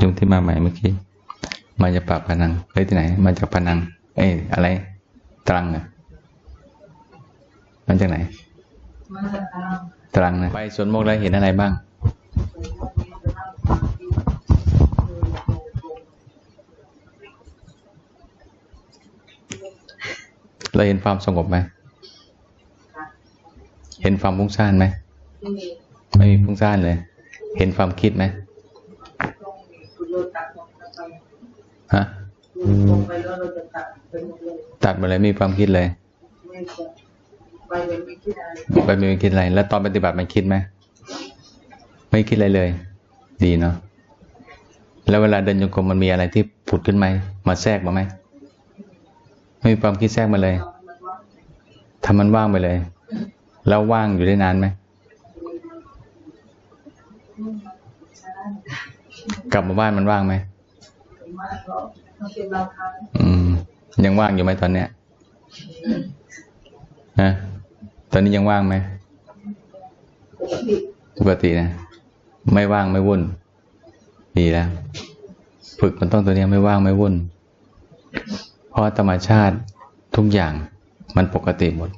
ยุงที่มาใหม่เมื่อกี้ มาจากปากพนังเฮ้ยที่ไหน มาจากพนัง เอ้ยอะไร ตรังเหรอะมาจากไหนมาจากทางตรังนะ ไปสวนโมกแล้วเห็นอะไรบ้าง เราเห็นความสงบไหม เห็นความฟุ้งซ่านไหม ไม่มีฟุ้งซ่านเลย เห็นความคิดไหมต้องมีคุณโยตัดไปฮะลงไปแล้วเราตัดเป็นหมดเลยตัดหมดเลยไมมีความคิดเลยไม่จะไปยังไม่คิดอะไรไปไม่มีคิดอะไร แล้วตอนปฏิบัติมันคิดไหม ไม่คิดอะไรเลย ดีเนาะ แล้วเวลาเดินจงกรมมันมีอะไรที่ผุดขึ้นไหม มาแทรกมาไหม ไม่มีความคิดแทรกมาเลยทำมันว่างไปเลย แล้วว่างอยู่ได้นานไหมกลับมาบ้านมันว่างไหมอืม ยังว่างอยู่ไหมตอนเนี้ยฮะตอนนี้ยังว่างไหมปกติปกตินะไม่ว่างไม่วุ่นดีแล้ว ฝึกมันต้องตัวเนี้ยไม่ว่างไม่วุ่น เพราะธรรมชาติทุกอย่างมันปกติหมด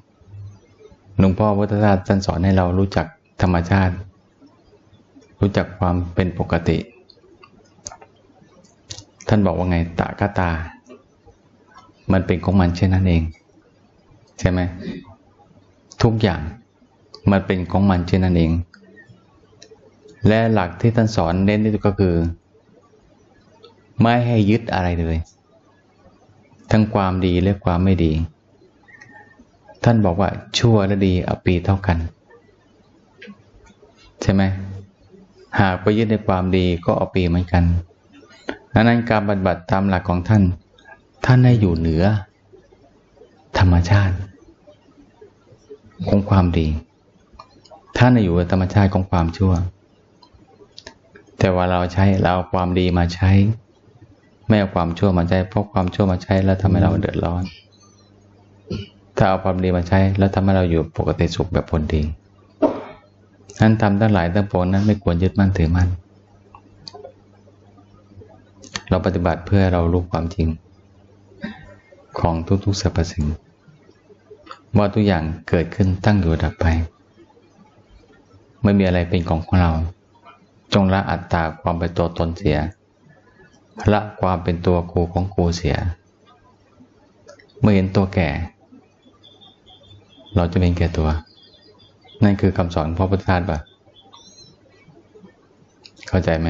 หลวงพ่อพุทธทาสท่านสอนให้เรารู้จักธรรมชาติ รู้จักความเป็นปกติ ท่านบอกว่าไงตากตา มันเป็นของมันเช่นนั้นเอง ใช่ไหมทุกอย่างมันเป็นของมันเช่นนั้นเอง และหลักที่ท่านสอนเน้นที่สุดก็คือ ไม่ให้ยึดอะไรเลย ทั้งความดีและความไม่ดี ท่านบอกว่าชั่วและดีอปีเท่ากัน ใช่ไหมหากไปยึดในความดีก็เอาปีเหมือนกันดังนั้นการปฏิบัติตามหลักของท่าน ท่านให้อยู่เหนือ ธรรมชาติ ของความดี ท่านให้อยู่ธรรมชาติของความชั่ว แต่ว่าเราใช้เราเอาความดีมาใช้ ไม่เอาความชั่วมาใช้เพราะความชั่วมาใช้แล้วทำให้เราเดือดร้อน ถ้าเอาความดีมาใช้ แล้วทำให้เราอยู่ปกติสุขแบบผลดีนั้นทำทั้งหลายทั้งปวงนั้นไม่ควรยึดมั่นถือมั่น เราปฏิบัติเพื่อเรารู้ความจริง ของทุกๆสรรพสิ่งว่าทุกอย่างเกิดขึ้นตั้งอยู่ดับไป ไม่มีอะไรเป็นของของเรา จงละอัตตาความเป็นตัวตนเสีย ละความเป็นตัวกูของกูเสีย เมื่อเห็นตัวแก่ เราจะเป็นแก่ตัว นั่นคือคำสอนพ่อพุทธทาสปะเข้าใจไหม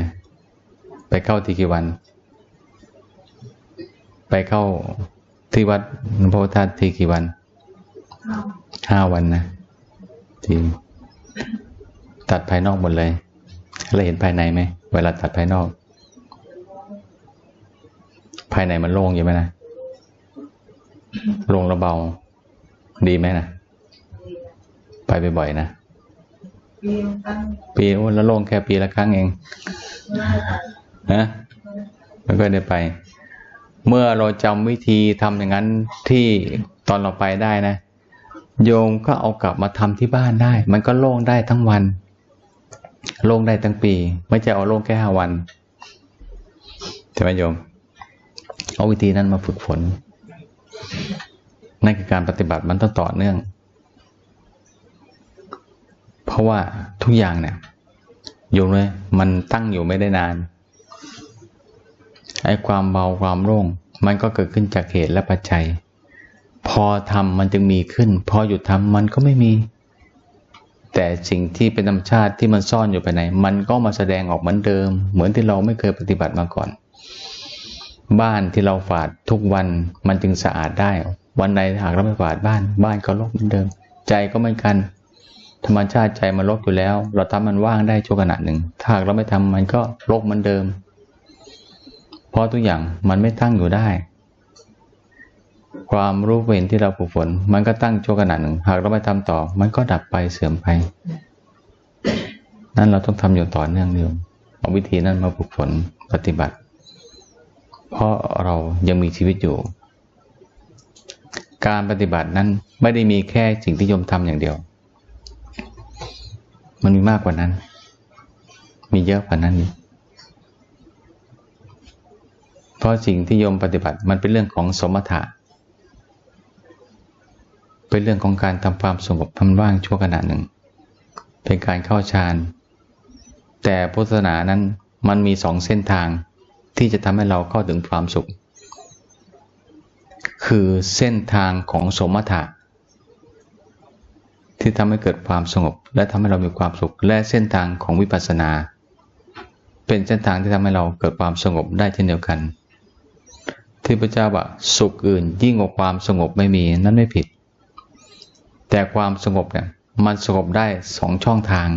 ไปเข้าที่กี่วัน ไปเข้าที่วัดพ่อพุทธทาสที่กี่วัน ห้าวันนะทีตัดภายนอกหมดเลย แล้วเห็นภายในไหม เวลาตัดภายนอก ภายในมันโล่งอยู่ไหมนะโล่งระเบา ดีไหมนะไปบ่อยๆนะปีตั้งปีโอ้แล้วโล่งแค่ปีละครั้งเองนะไม่ค่อยได้ไป เมื่อเราจำวิธีทำอย่างนั้นที่ตอนเราไปได้นะ โยมก็เอากลับมาทำที่บ้านได้ มันก็โล่งได้ทั้งวัน โล่งได้ทั้งปี ไม่ใช่เอาโล่งแค่ห้าวันใช่ไหมโยม เอาวิธีนั้นมาฝึกฝนนั่นคือการปฏิบัติมันต้องต่อเนื่อง เพราะว่าทุกอย่างเนี่ยโยมเลยมันตั้งอยู่ไม่ได้นานไอ้ความเบาความโล่งมันก็เกิดขึ้นจากเหตุและปัจจัย พอทำมันจึงมีขึ้น พอหยุดทำมันก็ไม่มี แต่สิ่งที่เป็นธรรมชาติที่มันซ่อนอยู่ภายในมันก็มาแสดงออกเหมือนเดิม เหมือนที่เราไม่เคยปฏิบัติมาก่อน บ้านที่เราฝาดทุกวันมันจึงสะอาดได้ วันใดหากเราไม่ฝาดบ้าน บ้านก็รกเหมือนเดิม ใจก็เหมือนกัน ธรรมชาติใจมันรกอยู่แล้ว เราทำมันว่างได้ชั่วขณะหนึ่ง ถ้าหากเราไม่ทำมันก็รกเหมือนเดิม เพราะทุกอย่างมันไม่ตั้งอยู่ได้ ความรู้เห็นที่เราฝึกฝน มันก็ตั้งชั่วขณะหนึ่ง หากเราไม่ทำต่อ มันก็ดับไปเสื่อมไป นั่นเราต้องทำอยู่ต่อเนื่องเดียวเอาวิธีนั้นมาฝึกฝนปฏิบัติ เพราะเรายังมีชีวิตอยู่ การปฏิบัตินั้นไม่ได้มีแค่สิ่งที่โยมทำอย่างเดียว มันมีมากกว่านั้น มีเยอะกว่านั้นเพราะสิ่งที่โยมปฏิบัติมันเป็นเรื่องของสมถะ เป็นเรื่องของการทำความสงบทำว่างชั่วขณะหนึ่ง เป็นการเข้าฌาน แต่พุทธศาสนานั้นมันมีสองเส้นทาง ที่จะทำให้เราเข้าถึงความสุข คือเส้นทางของสมถะ ที่ทำให้เกิดความสงบ และทำให้เรามีความสุข และเส้นทางของวิปัสสนา เป็นเส้นทางที่ทำให้เราเกิดความสงบได้เช่นเดียวกัน ที่พระเจ้าว่าสุขอื่นยิ่งกว่าความสงบไม่มีนั่นไม่ผิด แต่ความสงบเนี่ยมันสงบได้สองช่องทาง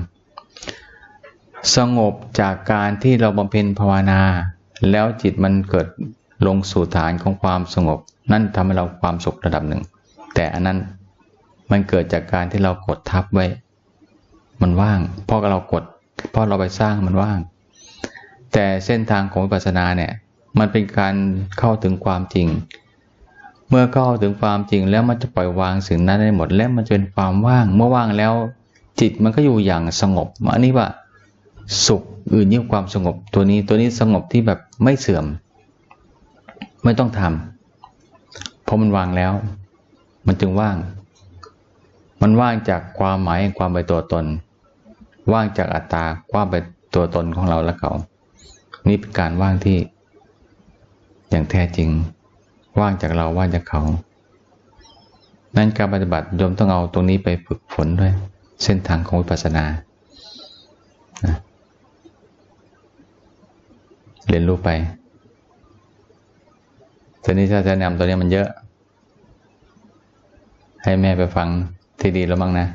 สงบจากการที่เราบำเพ็ญภาวนา แล้วจิตมันเกิดลงสู่ฐานของความสงบ นั่นทำให้เราความสุขระดับหนึ่ง แต่อันนั้นมันเกิดจากการที่เรากดทับไว้ มันว่างเพราะเรากดเพราะเราไปสร้างมันว่าง แต่เส้นทางของวิปัสสนาเนี่ยมันเป็นการเข้าถึงความจริง เมื่อเข้าถึงความจริงแล้วมันจะปล่อยวางสิ่งนั้นได้หมด และมันจะเป็นความว่าง เมื่อว่างแล้วจิตมันก็อยู่อย่างสงบอันนี้ว่า สุขอื่นยิ่งความสงบ ตัวนี้ตัวนี้สงบที่แบบไม่เสื่อม ไม่ต้องทำเพราะมันวางแล้ว มันจึงว่าง มันว่างจากความหมายแห่งความเป็นตัวตน ว่างจากอัตตาความเป็นตัวตนของเราและเขานี่เป็นการว่างที่ อย่างแท้จริง ว่างจากเราว่างจากเขา นั้นการปฏิบัติโยมต้องเอาตรงนี้ไปฝึกฝนด้วย เส้นทางของวิปัสสนานะ เรียนรู้ไปทีนี้ถ้าจะนำตัวนี้มันเยอะ ให้แม่ไปฟังที่ดีแล้วมั้งนะ